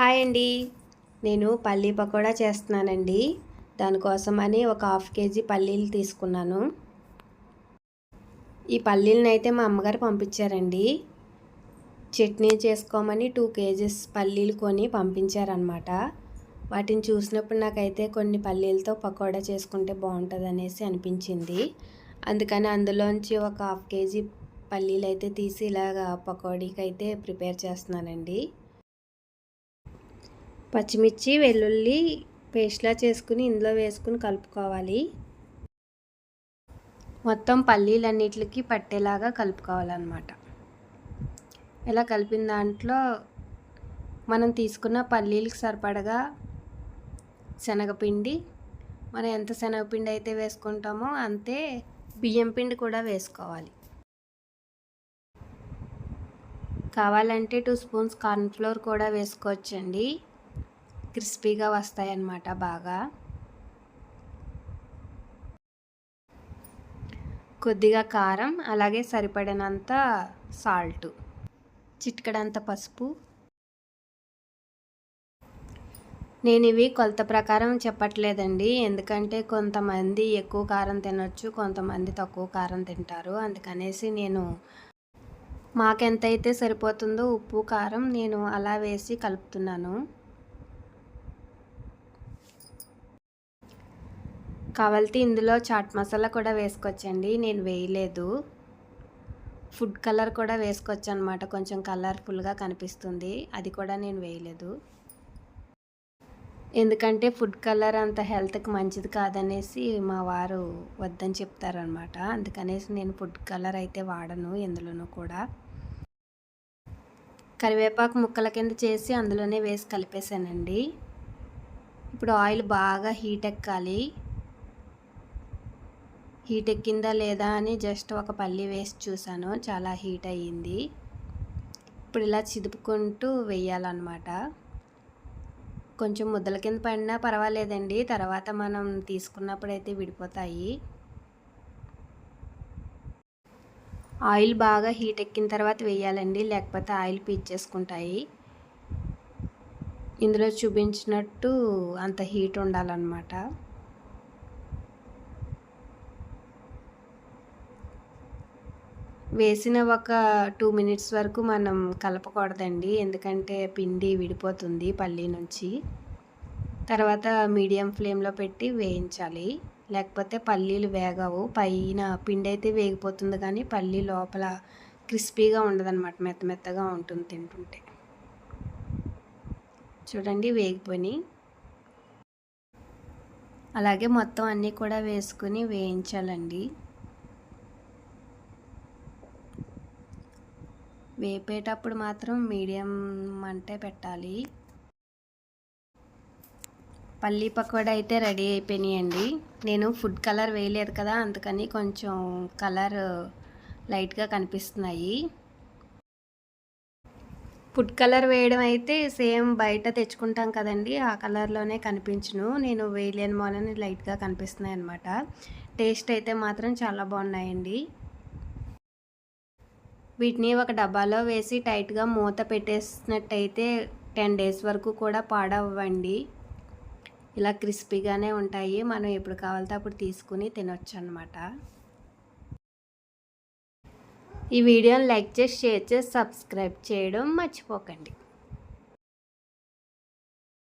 Hi అండి. నేను పల్లీ పకోడా చేస్తున్నానండి. దానికోసమని ఒక హాఫ్ కేజీ పల్లీలు తీసుకున్నాను. ఈ పల్లీలను అయితే మా అమ్మగారు పంపించారండి. చట్నీ చేసుకోమని టూ కేజీస్ పల్లీలు కొని పంపించారనమాట. వాటిని చూసినప్పుడు నాకైతే కొన్ని పల్లీలతో పకోడా చేసుకుంటే బాగుంటుంది అనేసి అనిపించింది. అందుకని అందులోంచి ఒక హాఫ్ కేజీ పల్లీలు అయితే తీసి ఇలాగ పకోడీకి అయితే ప్రిపేర్ చేస్తున్నానండి. పచ్చిమిర్చి వెల్లుల్లి పేస్ట్లా చేసుకుని ఇందులో వేసుకుని కలుపుకోవాలి. మొత్తం పల్లీలన్నిటికి పట్టేలాగా కలుపుకోవాలన్నమాట. ఇలా కలిపిన దాంట్లో మనం తీసుకున్న పల్లీలకు సరిపడగా శనగపిండి మనం ఎంత శనగపిండి అయితే వేసుకుంటామో అంతే బియ్యం పిండి కూడా వేసుకోవాలి. కావాలంటే టూ స్పూన్స్ కార్న్ఫ్లోర్ కూడా వేసుకోవచ్చండి. క్రిస్పీగా వస్తాయి అన్నమాట బాగా. కొద్దిగా కారం అలాగే సరిపడినంత సాల్ట్. చిట్కడంత పసుపు. నేను ఇవి కొలత ప్రకారం చెప్పట్లేదండి. ఎందుకంటే కొంతమంది ఎక్కువ కారం తినొచ్చు కొంతమంది తక్కువ కారం తింటారు. అందుకనేసి నేను మాకెంతైతే సరిపోతుందో ఉప్పు కారం నేను అలా వేసి కలుపుతున్నాను. కావాలితే ఇందులో చాట్ మసాలా కూడా వేసుకోవచ్చండి. నేను వేయలేదు. ఫుడ్ కలర్ కూడా వేసుకోవచ్చు అనమాట కొంచెం కలర్ఫుల్గా కనిపిస్తుంది. అది కూడా నేను వేయలేదు. ఎందుకంటే ఫుడ్ కలర్ అంత హెల్త్కి మంచిది కాదనేసి మా వారు వద్దని చెప్తారనమాట అందుకనేసి నేను ఫుడ్ కలర్ అయితే వాడను ఎందులోనూ కూడా. కరివేపాకు ముక్కల కింద చేసి అందులోనే వేసి కలిపేసానండి ఇప్పుడు ఆయిల్ బాగా హీట్ ఎక్కాలి. హీట్ ఎక్కిందా లేదా అని జస్ట్ ఒక పల్లి వేసి చూసాను చాలా హీట్ అయ్యింది. ఇప్పుడు ఇలా చిదుపుకుంటూ వేయాలన్నమాట. కొంచెం ముద్దల కింద పడినా పర్వాలేదండి. తర్వాత మనం తీసుకున్నప్పుడు అయితే విడిపోతాయి. ఆయిల్ బాగా హీట్ ఎక్కిన తర్వాత వేయాలండి. లేకపోతే ఆయిల్ పీల్చేసుకుంటాయి. ఇందులో చూపించినట్టు అంత హీట్ ఉండాలన్నమాట. వేసిన ఒక టూ మినిట్స్ వరకు మనం కలపకూడదండి. ఎందుకంటే పిండి విడిపోతుంది పల్లి నుంచి. తర్వాత మీడియం ఫ్లేమ్లో పెట్టి వేయించాలి. లేకపోతే పల్లీలు వేగవు. పైన పిండి అయితే వేగిపోతుంది కానీ పల్లీ లోపల క్రిస్పీగా ఉండదన్నమాట. మెత్త మెత్తగా ఉంటుంది తింటుంటే. చూడండి వేగిపోయి అలాగే మొత్తం అన్నీ కూడా వేసుకుని వేయించాలండి. వేపేటప్పుడు మాత్రం మీడియం అంటే పెట్టాలి. పల్లీ పకోడా అయితే రెడీ అయిపోయినాయండి. నేను ఫుడ్ కలర్ వేయలేదు కదా అందుకని కొంచెం కలర్ లైట్గా కనిపిస్తున్నాయి. ఫుడ్ కలర్ వేయడం అయితే సేమ్ బయట తెచ్చుకుంటాం కదండి ఆ కలర్లోనే కనిపించును. నేను వేయలేని మోనని లైట్గా కనిపిస్తున్నాయి అనమాట టేస్ట్ అయితే మాత్రం చాలా బాగున్నాయండి. వీటిని ఒక డబ్బాలో వేసి టైట్గా మూత పెట్టేసినట్టయితే టెన్ డేస్ వరకు కూడా పాడవ్వండి. ఇలా క్రిస్పీగానే ఉంటాయి. మనం ఎప్పుడు కావాలితే అప్పుడు తీసుకుని తినొచ్చు అనమాట ఈ వీడియోని లైక్ చేసి షేర్ చేసి సబ్స్క్రైబ్ చేయడం మర్చిపోకండి.